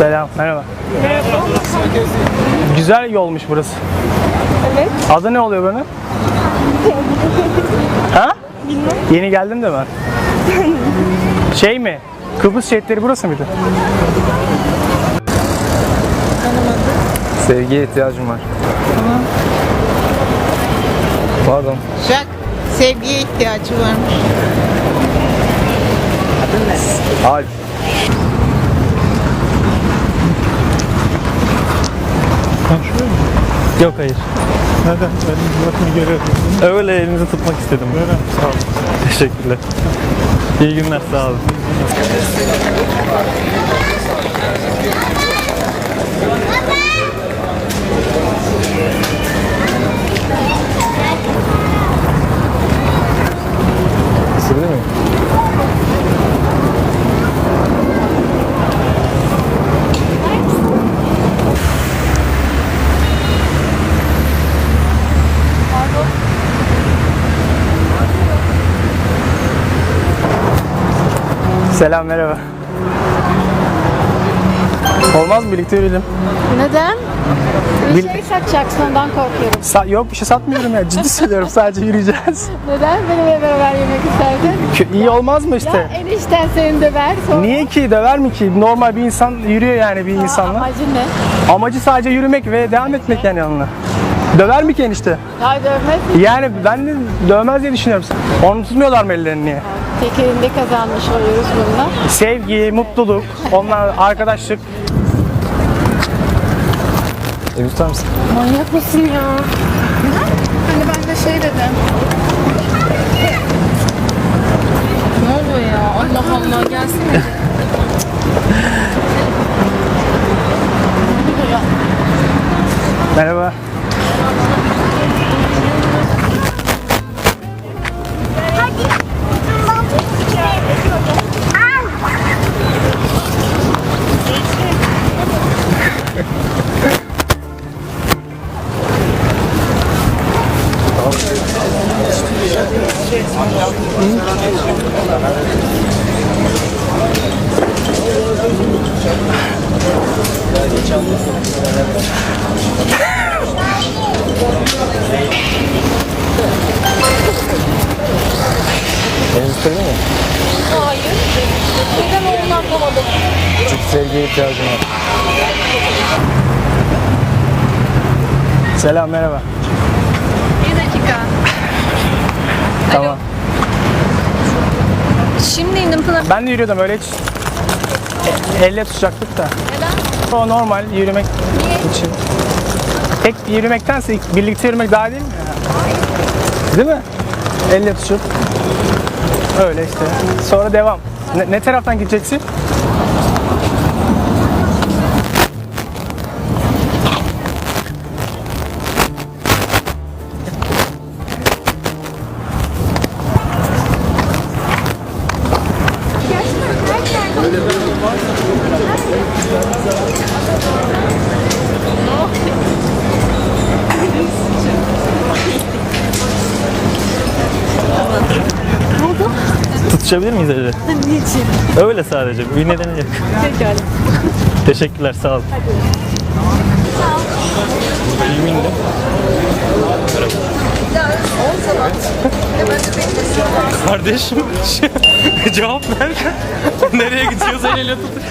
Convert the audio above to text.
Selam, merhaba. Güzel yolmuş burası. Evet. Adı ne oluyor bunun? ha? Yeni geldim de ben. şey mi? Kıbrıs şehitleri burası mıydı? Sevgiye ihtiyacım var. Pardon. Jack, sevgiye ihtiyacı varmış. Alp. Yok hayır. Neden? Benim bakımı görüyorum. Öyle elinizi tutmak istedim. Neden? Sağ olun. Teşekkürler. İyi günler, sağ olun. Isırdı mı? Selam, merhaba. Olmaz mı? Birlikte yürüyelim. Neden? Bir Bil- şey satacaksın ondan korkuyorum. Sa- yok bir şey satmıyorum ya. Ciddi söylüyorum. Sadece yürüyeceğiz. Neden? Benimle beraber yemek isterdin. Kö- İyi olmaz mı işte? Ya enişten seni döver sonra. Niye ki? Döver mi ki? Normal bir insan yürüyor yani bir insanla. Amacı ne? Amacı sadece yürümek ve devam etmek yani onunla. Döver mi ki enişte? Ya dövmez. Yani ben de dövmez diye düşünüyorum. Onu tutmuyorlar mı ellerini niye? Tek elinde kazanmış oluyoruz bununla. Sevgi, mutluluk, onlar arkadaşlık. Evi tutar mısın? Manyak mısın ya? Hani ben de şey dedim. Ne oluyor ya? Allah Allah gelsene. Isırdı mı? Hayır. Neden olduğunu anlamadım. Çünkü sevgiye ihtiyacım var. Selam, merhaba. Bir dakika. Tamam. Şimdi indim Pınar. Ben de yürüyordum öyle hiç e- elle tutacaktık da. Neden? O normal yürümek için. Tek yürümektense birlikte yürümek daha değil mi? Değil mi? Elle tutup. Öyle işte. Sonra devam. Ne, ne taraftan gideceksin? Tutuşabilir miyiz öyle? Niçin? Öyle sadece. Bir nedeni yok. Pekala. Teşekkürler. Sağ olun. Kardeşim cevap ver. Nereye gidiyoruz el ele tutuş.